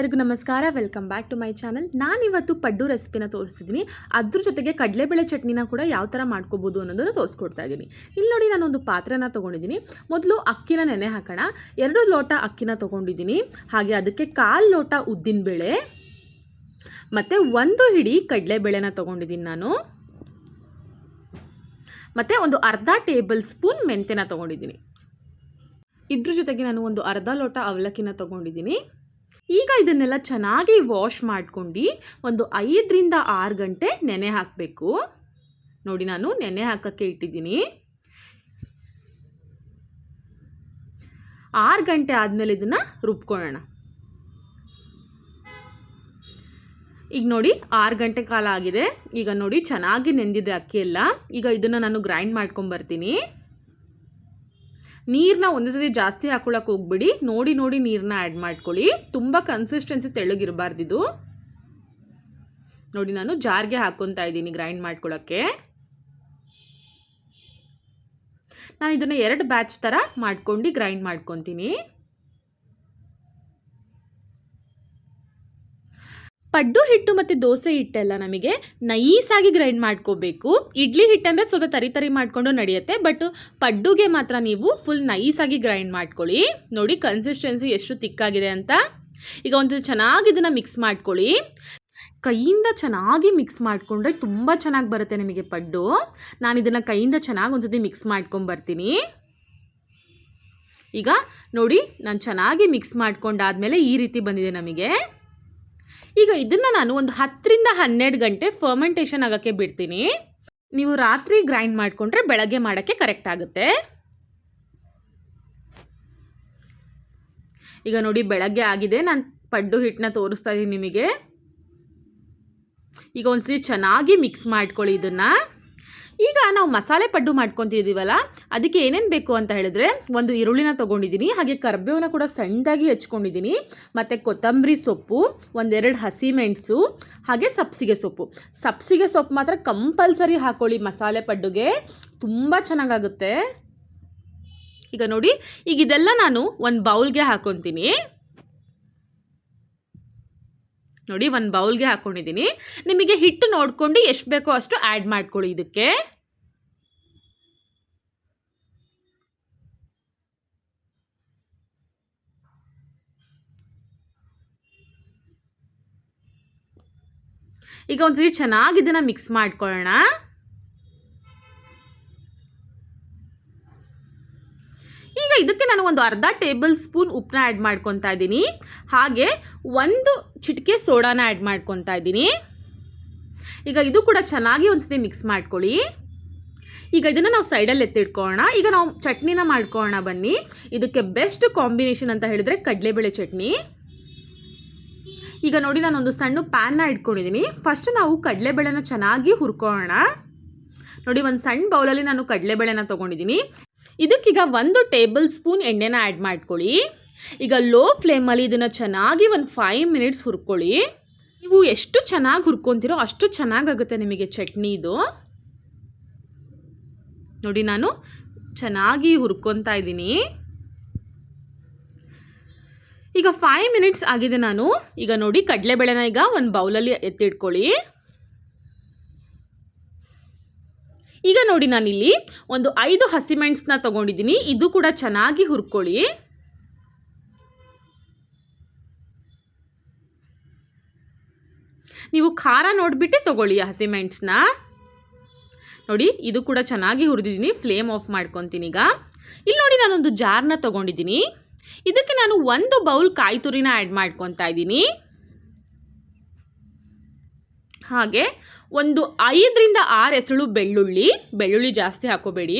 ಎಲ್ಲರಿಗೂ ನಮಸ್ಕಾರ. Welcome back to my channel ನಾನಿವತ್ತು ಪಡ್ಡು ರೆಸಿಪಿನ ತೋರಿಸ್ತಿದ್ದೀನಿ. ಅದ್ರ ಜೊತೆಗೆ ಕಡಲೆಬೇಳೆ ಚಟ್ನಿನ ಕೂಡ ಯಾವ ಥರ ಮಾಡ್ಕೋಬೋದು ಅನ್ನೋದನ್ನು ತೋರಿಸ್ಕೊಡ್ತಾ ಇದ್ದೀನಿ. ಇಲ್ಲಿ ನೋಡಿ ನಾನೊಂದು ಪಾತ್ರೆನ ತೊಗೊಂಡಿದ್ದೀನಿ. ಮೊದಲು ಅಕ್ಕಿನ ನೆನೆ ಹಾಕೋಣ. ಎರಡು ಲೋಟ ಅಕ್ಕಿನ ತೊಗೊಂಡಿದ್ದೀನಿ. ಹಾಗೆ ಅದಕ್ಕೆ ಕಾಲು ಲೋಟ ಉದ್ದಿನಬೇಳೆ, ಮತ್ತು ಒಂದು ಹಿಡಿ ಕಡಲೆಬೇಳೆನ ತೊಗೊಂಡಿದ್ದೀನಿ ನಾನು. ಮತ್ತು ಒಂದು ಅರ್ಧ ಟೇಬಲ್ ಸ್ಪೂನ್ ಮೆಂತ್ಯನ ತೊಗೊಂಡಿದ್ದೀನಿ. ಇದ್ರ ಜೊತೆಗೆ ನಾನು ಒಂದು ಅರ್ಧ ಲೋಟ ಅವಲಕ್ಕಿನ ತೊಗೊಂಡಿದ್ದೀನಿ. ಈಗ ಇದನ್ನೆಲ್ಲ ಚೆನ್ನಾಗಿ ವಾಶ್ ಮಾಡ್ಕೊಂಡು ಒಂದು ಐದರಿಂದ ಆರು ಗಂಟೆ ನೆನೆ ಹಾಕಬೇಕು. ನೋಡಿ ನಾನು ನೆನೆ ಹಾಕೋಕ್ಕೆ ಇಟ್ಟಿದ್ದೀನಿ. ಆರು ಗಂಟೆ ಆದಮೇಲೆ ಇದನ್ನು ರುಬ್ಕೊಳ್ಳೋಣ. ಈಗ ನೋಡಿ ಆರು ಗಂಟೆ ಕಾಲ ಆಗಿದೆ. ಈಗ ನೋಡಿ ಚೆನ್ನಾಗಿ ನೆಂದಿದೆ ಅಕ್ಕಿ ಎಲ್ಲ ಈಗ ಇದನ್ನು ನಾನು ಗ್ರೈಂಡ್ ಮಾಡ್ಕೊಂಬರ್ತೀನಿ ನೀರನ್ನ ಒಂದೇ ಸತಿ ಜಾಸ್ತಿ ಹಾಕೊಳ್ಳೋಕೆ ಹೋಗ್ಬಿಡಿ. ನೋಡಿ ನೋಡಿ ನೀರನ್ನ ಆ್ಯಡ್ ಮಾಡ್ಕೊಳ್ಳಿ. ತುಂಬ ಕನ್ಸಿಸ್ಟೆನ್ಸಿ ತೆಳ್ಳಗಿರಬಾರ್ದಿದು ನೋಡಿ, ನಾನು ಜಾರ್ಗೆ ಹಾಕೊತಾ ಇದ್ದೀನಿ ಗ್ರೈಂಡ್ ಮಾಡ್ಕೊಳ್ಳೋಕ್ಕೆ ನಾನು ಇದನ್ನು ಎರಡು ಬ್ಯಾಚ್ ಥರ ಮಾಡ್ಕೊಂಡು ಗ್ರೈಂಡ್ ಮಾಡ್ಕೊತೀನಿ. ಪಡ್ಡು ಹಿಟ್ಟು ಮತ್ತು ದೋಸೆ ಹಿಟ್ಟೆಲ್ಲ ನಮಗೆ ನೈಸಾಗಿ ಗ್ರೈಂಡ್ ಮಾಡ್ಕೋಬೇಕು. ಇಡ್ಲಿ ಹಿಟ್ಟಂದರೆ ಸ್ವಲ್ಪ ತರಿ ತರಿ ಮಾಡಿಕೊಂಡು ನಡೆಯುತ್ತೆ ಬಟ್ ಪಡ್ಡುಗೆ ಮಾತ್ರ ನೀವು ಫುಲ್ ನೈಸಾಗಿ ಗ್ರೈಂಡ್ ಮಾಡ್ಕೊಳ್ಳಿ. ನೋಡಿ ಕನ್ಸಿಸ್ಟೆನ್ಸಿ ಎಷ್ಟು ತಿಕ್ಕಾಗಿದೆ ಅಂತ. ಈಗ ಒಂದು ಚೆನ್ನಾಗಿ ಇದನ್ನು ಮಿಕ್ಸ್ ಮಾಡ್ಕೊಳ್ಳಿ. ಕೈಯಿಂದ ಚೆನ್ನಾಗಿ ಮಿಕ್ಸ್ ಮಾಡಿಕೊಂಡ್ರೆ ತುಂಬ ಚೆನ್ನಾಗಿ ಬರುತ್ತೆ ನಿಮಗೆ ಪಡ್ಡು. ನಾನು ಇದನ್ನು ಕೈಯಿಂದ ಚೆನ್ನಾಗಿ ಒಂದ್ಸತಿ ಮಿಕ್ಸ್ ಮಾಡ್ಕೊಂಬರ್ತೀನಿ. ಈಗ ನೋಡಿ ನಾನು ಚೆನ್ನಾಗಿ ಮಿಕ್ಸ್ ಮಾಡ್ಕೊಂಡಾದ್ಮೇಲೆ ಈ ರೀತಿ ಬಂದಿದೆ ನಮಗೆ. ಈಗ ಇದನ್ನು ನಾನು ಒಂದು ಹತ್ತರಿಂದ ಹನ್ನೆರಡು ಗಂಟೆ ಫರ್ಮೆಂಟೇಷನ್ ಆಗೋಕ್ಕೆ ಬಿಡ್ತೀನಿ. ನೀವು ರಾತ್ರಿ ಗ್ರೈಂಡ್ ಮಾಡಿಕೊಂಡ್ರೆ ಬೆಳಗ್ಗೆ ಮಾಡೋಕ್ಕೆ ಕರೆಕ್ಟ್ ಆಗುತ್ತೆ. ಈಗ ನೋಡಿ ಬೆಳಗ್ಗೆ ಆಗಿದೆ, ನಾನು ಪಡ್ಡು ಹಿಟ್ಟನ್ನ ತೋರಿಸ್ತಾ ಇದ್ದೀನಿ ನಿಮಗೆ. ಈಗ ಒಂದ್ಸರಿ ಚೆನ್ನಾಗಿ ಮಿಕ್ಸ್ ಮಾಡ್ಕೊಳ್ಳಿ ಇದನ್ನು. ಈಗ ನಾವು ಮಸಾಲೆ ಪಡ್ಡು ಮಾಡ್ಕೊತಿದ್ದೀವಲ್ಲ ಅದಕ್ಕೆ ಏನೇನು ಬೇಕು ಅಂತ ಹೇಳಿದ್ರೆ ಒಂದು ಈರುಳ್ಳಿನ ತೊಗೊಂಡಿದ್ದೀನಿ ಹಾಗೆ ಕರ್ಬೇವನ್ನ ಕೂಡ ಸಣ್ಣದಾಗಿ ಹೆಚ್ಕೊಂಡಿದ್ದೀನಿ ಮತ್ತು ಕೊತ್ತಂಬರಿ ಸೊಪ್ಪು, ಒಂದೆರಡು ಹಸಿಮೆಣಸು, ಹಾಗೆ ಸಬ್ಸಿಗೆ ಸೊಪ್ಪು. ಸಬ್ಸಿಗೆ ಸೊಪ್ಪು ಮಾತ್ರ ಕಂಪಲ್ಸರಿ ಹಾಕ್ಕೊಳ್ಳಿ ಮಸಾಲೆ ಪಡ್ಡುಗೆ, ತುಂಬ ಚೆನ್ನಾಗಾಗುತ್ತೆ. ಈಗ ನೋಡಿ, ಈಗ ಇದೆಲ್ಲ ನಾನು ಒಂದು ಬೌಲ್ಗೆ ಹಾಕ್ಕೊತೀನಿ ನೋಡಿ, ಒಂದು ಬೌಲ್ಗೆ ಹಾಕ್ಕೊಂಡಿದ್ದೀನಿ ನಿಮಗೆ ಹಿಟ್ಟು ನೋಡ್ಕೊಂಡು ಎಷ್ಟು ಬೇಕೋ ಅಷ್ಟು ಆ್ಯಡ್ ಮಾಡ್ಕೊಳ್ಳಿ ಇದಕ್ಕೆ. ಈಗ ಒಂದ್ಸರಿ ಚೆನ್ನಾಗಿ ಇದನ್ನು ಮಿಕ್ಸ್ ಮಾಡ್ಕೊಳ್ಳೋಣ. ಇದಕ್ಕೆ ನಾನು ಒಂದು ಅರ್ಧ ಟೇಬಲ್ ಸ್ಪೂನ್ ಉಪ್ಪನ್ನ ಆ್ಯಡ್ ಮಾಡ್ಕೊತಾ ಇದ್ದೀನಿ. ಹಾಗೆ ಒಂದು ಚಿಟಿಕೆ ಸೋಡಾನ ಆ್ಯಡ್ ಮಾಡ್ಕೊತಾ ಇದ್ದೀನಿ. ಈಗ ಇದು ಕೂಡ ಚೆನ್ನಾಗಿ ಒಂದ್ಸತಿ ಮಿಕ್ಸ್ ಮಾಡ್ಕೊಳ್ಳಿ. ಈಗ ಇದನ್ನು ನಾವು ಸೈಡಲ್ಲಿ ಎತ್ತಿಟ್ಕೊಳ್ಳೋಣ. ಈಗ ನಾವು ಚಟ್ನಿನ ಮಾಡ್ಕೊಳ್ಳೋಣ ಬನ್ನಿ. ಇದಕ್ಕೆ ಬೆಸ್ಟ್ ಕಾಂಬಿನೇಷನ್ ಅಂತ ಹೇಳಿದ್ರೆ ಕಡಲೆಬೇಳೆ ಚಟ್ನಿ. ಈಗ ನೋಡಿ ನಾನೊಂದು ಸಣ್ಣ ಪ್ಯಾನ್ನ ಇಟ್ಕೊಂಡಿದ್ದೀನಿ. ಫಸ್ಟ್ ನಾವು ಕಡಲೆಬೇಳೆನ ಚೆನ್ನಾಗಿ ಹುರ್ಕೊಳ್ಳೋಣ. ನೋಡಿ ಒಂದು ಸಣ್ಣ ಬೌಲಲ್ಲಿ ನಾನು ಕಡಲೆಬೇಳೆನ ತೊಗೊಂಡಿದ್ದೀನಿ. ಇದಕ್ಕೀಗ ಒಂದು ಟೇಬಲ್ ಸ್ಪೂನ್ ಎಣ್ಣೆನ ಆ್ಯಡ್ ಮಾಡ್ಕೊಳ್ಳಿ. ಈಗ ಲೋ ಫ್ಲೇಮಲ್ಲಿ ಇದನ್ನು ಚೆನ್ನಾಗಿ ಒಂದು ಫೈವ್ ಮಿನಿಟ್ಸ್ ಹುರ್ಕೊಳ್ಳಿ. ನೀವು ಎಷ್ಟು ಚೆನ್ನಾಗಿ ಹುರ್ಕೊತೀರೋ ಅಷ್ಟು ಚೆನ್ನಾಗಾಗುತ್ತೆ ನಿಮಗೆ ಚಟ್ನಿ ಇದು. ನೋಡಿ ನಾನು ಚೆನ್ನಾಗಿ ಹುರ್ಕೊತಾ ಇದ್ದೀನಿ. ಈಗ ಫೈವ್ ಮಿನಿಟ್ಸ್ ಆಗಿದೆ ನಾನು. ಈಗ ನೋಡಿ ಕಡಲೆಬೇಳೆನ ಈಗ ಒಂದು ಬೌಲಲ್ಲಿ ಎತ್ತಿಟ್ಕೊಳ್ಳಿ. ಈಗ ನೋಡಿ ನಾನಿಲ್ಲಿ ಒಂದು ಐದು ಹಸಿಮೆಣ್ಸನ್ನ ತೊಗೊಂಡಿದ್ದೀನಿ. ಇದು ಕೂಡ ಚೆನ್ನಾಗಿ ಹುರ್ಕೊಳ್ಳಿ. ನೀವು ಖಾರ ನೋಡಿಬಿಟ್ಟೆ ತೊಗೊಳ್ಳಿ ಹಸಿಮೆಣ್ಸನ್ನ ನೋಡಿ, ಇದು ಕೂಡ ಚೆನ್ನಾಗಿ ಹುರಿದಿದ್ದೀನಿ. ಫ್ಲೇಮ್ ಆಫ್ ಮಾಡ್ಕೊತೀನಿ ಈಗ. ಇಲ್ಲಿ ನೋಡಿ ನಾನೊಂದು ಜಾರ್ನ ತೊಗೊಂಡಿದ್ದೀನಿ. ಇದಕ್ಕೆ ನಾನು ಒಂದು ಬೌಲ್ ಕಾಯಿ ತುರಿನ ಆ್ಯಡ್ ಮಾಡ್ಕೊತಾ ಇದ್ದೀನಿ. ಹಾಗೆ ಒಂದು ಐದರಿಂದ ಆರು ಎಸಳು ಬೆಳ್ಳುಳ್ಳಿ ಬೆಳ್ಳುಳ್ಳಿ ಜಾಸ್ತಿ ಹಾಕೋಬೇಡಿ.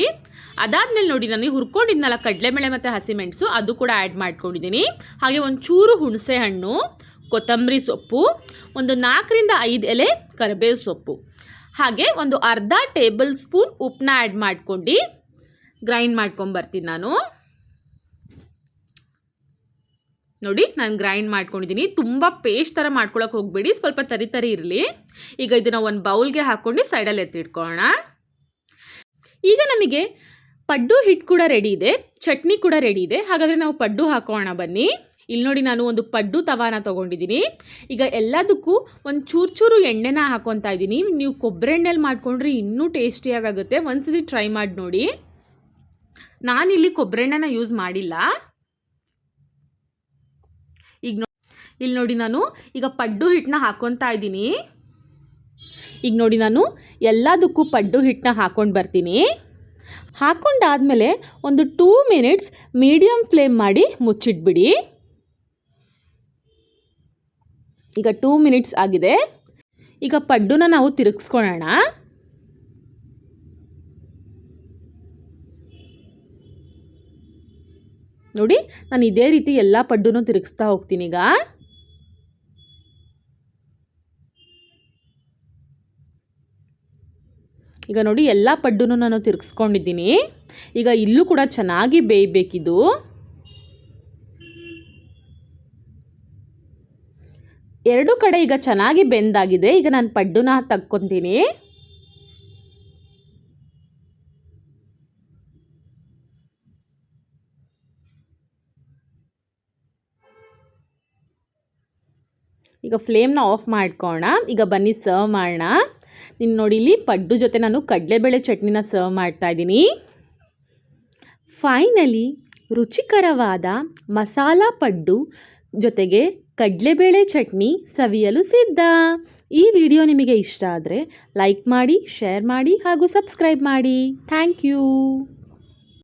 ಅದಾದಮೇಲೆ ನೋಡಿ, ನಾನು ಹುರ್ಕೊಂಡಿದ್ನಲ್ಲ ಕಡಲೆಬೇಳೆ ಮತ್ತು ಹಸಿಮೆಣಸು ಅದು ಕೂಡ ಆ್ಯಡ್ ಮಾಡ್ಕೊಂಡಿದ್ದೀನಿ ಹಾಗೆ ಒಂದು ಚೂರು ಹುಣಸೆ ಹಣ್ಣು ಕೊತ್ತಂಬರಿ ಸೊಪ್ಪು, ಒಂದು ನಾಲ್ಕರಿಂದ ಐದು ಎಲೆ ಕರಿಬೇವು ಸೊಪ್ಪು. ಹಾಗೆ ಒಂದು ಅರ್ಧ ಟೇಬಲ್ ಸ್ಪೂನ್ ಉಪ್ಪನ್ನ ಆ್ಯಡ್ ಮಾಡ್ಕೊಂಡು ಗ್ರೈಂಡ್ ಮಾಡ್ಕೊಂಬರ್ತೀನಿ ನಾನು. ನೋಡಿ, ನಾನು ಗ್ರೈಂಡ್ ಮಾಡ್ಕೊಂಡಿದ್ದೀನಿ ತುಂಬ ಪೇಸ್ಟ್ ಥರ ಮಾಡ್ಕೊಳಕ್ಕೆ ಹೋಗಬೇಡಿ. ಸ್ವಲ್ಪ ತರಿ ತರಿ ಇರಲಿ. ಈಗ ಇದನ್ನು ಒಂದು ಬೌಲ್ಗೆ ಹಾಕ್ಕೊಂಡು ಸೈಡಲ್ಲಿ ಎತ್ತಿಟ್ಕೊಳ್ಳೋಣ ಈಗ ನಮಗೆ ಪಡ್ಡು ಹಿಟ್ಟು ಕೂಡ ರೆಡಿ ಇದೆ. ಚಟ್ನಿ ಕೂಡ ರೆಡಿ ಇದೆ. ಹಾಗಾದರೆ ನಾವು ಪಡ್ಡು ಹಾಕೋಣ ಬನ್ನಿ. ಇಲ್ಲಿ ನೋಡಿ ನಾನು ಒಂದು ಪಡ್ಡು ತವಾನ ತೊಗೊಂಡಿದ್ದೀನಿ ಈಗ ಎಲ್ಲದಕ್ಕೂ ಒಂದು ಚೂರು ಚೂರು ಎಣ್ಣೆನ ಹಾಕೊತಾ ಇದ್ದೀನಿ ನೀವು ಕೊಬ್ಬರಿ ಎಣ್ಣೆಲಿ ಮಾಡ್ಕೊಂಡ್ರೆ ಇನ್ನೂ ಟೇಸ್ಟಿಯಾಗುತ್ತೆ ಒಂದ್ಸತಿ ಟ್ರೈ ಮಾಡಿ ನೋಡಿ. ನಾನಿಲ್ಲಿ ಕೊಬ್ಬರಿ ಎಣ್ಣೆನ ಯೂಸ್ ಮಾಡಿಲ್ಲ ಈಗ ನೋ ಇಲ್ಲಿ ನೋಡಿ ನಾನು ಈಗ ಪಡ್ಡು ಹಿಟ್ಟನ್ನ ಹಾಕೊತಾ ಇದ್ದೀನಿ. ಈಗ ನೋಡಿ ನಾನು ಎಲ್ಲದಕ್ಕೂ ಪಡ್ಡು ಹಿಟ್ಟನ್ನ ಹಾಕ್ಕೊಂಡು ಬರ್ತೀನಿ. ಹಾಕ್ಕೊಂಡಾದಮೇಲೆ ಒಂದು ಟೂ ಮಿನಿಟ್ಸ್ ಮೀಡಿಯಮ್ ಫ್ಲೇಮ್ ಮಾಡಿ ಮುಚ್ಚಿಟ್ಬಿಡಿ. ಈಗ ಟೂ ಮಿನಿಟ್ಸ್ ಆಗಿದೆ. ಈಗ ಪಡ್ಡುನ ನಾವು ತಿರುಗಿಸ್ಕೊಳ್ಳೋಣ ನೋಡಿ, ನಾನು ಇದೇ ರೀತಿ ಎಲ್ಲ ಪಡ್ಡುನೂ ತಿರುಗಿಸ್ತಾ ಹೋಗ್ತೀನಿ ಈಗ. ಈಗ ನೋಡಿ, ಎಲ್ಲ ಪಡ್ಡೂ ನಾನು ತಿರ್ಗಿಸ್ಕೊಂಡಿದ್ದೀನಿ. ಈಗ ಇಲ್ಲೂ ಕೂಡ ಚೆನ್ನಾಗಿ ಬೇಯಬೇಕಿದು. ಎರಡು ಕಡೆ ಈಗ ಚೆನ್ನಾಗಿ ಬೆಂದಾಗಿದೆ. ಈಗ ನಾನು ಪಡ್ಡುನ ತಕ್ಕೊತೀನಿ. ಈಗ ಫ್ಲೇಮ್ನ ಆಫ್ ಮಾಡ್ಕೋಣ ಈಗ ಬನ್ನಿ ಸರ್ವ್ ಮಾಡೋಣ. ನೀನು ನೋಡಿ ಇಲ್ಲಿ ಪಡ್ಡು ಜೊತೆ ನಾನು ಕಡಲೆಬೇಳೆ ಚಟ್ನಿನ ಸರ್ವ್ ಮಾಡ್ತಾ ಇದ್ದೀನಿ. ಫೈನಲಿ ರುಚಿಕರವಾದ ಮಸಾಲ ಪಡ್ಡು ಜೊತೆಗೆ ಕಡಲೆಬೇಳೆ ಚಟ್ನಿ ಸವಿಯಲು ಸಿದ್ಧ. ಈ ವಿಡಿಯೋ ನಿಮಗೆ ಇಷ್ಟ ಆದರೆ ಲೈಕ್ ಮಾಡಿ ಶೇರ್ ಮಾಡಿ ಹಾಗೂ ಸಬ್ಸ್ಕ್ರೈಬ್ ಮಾಡಿ. Thank you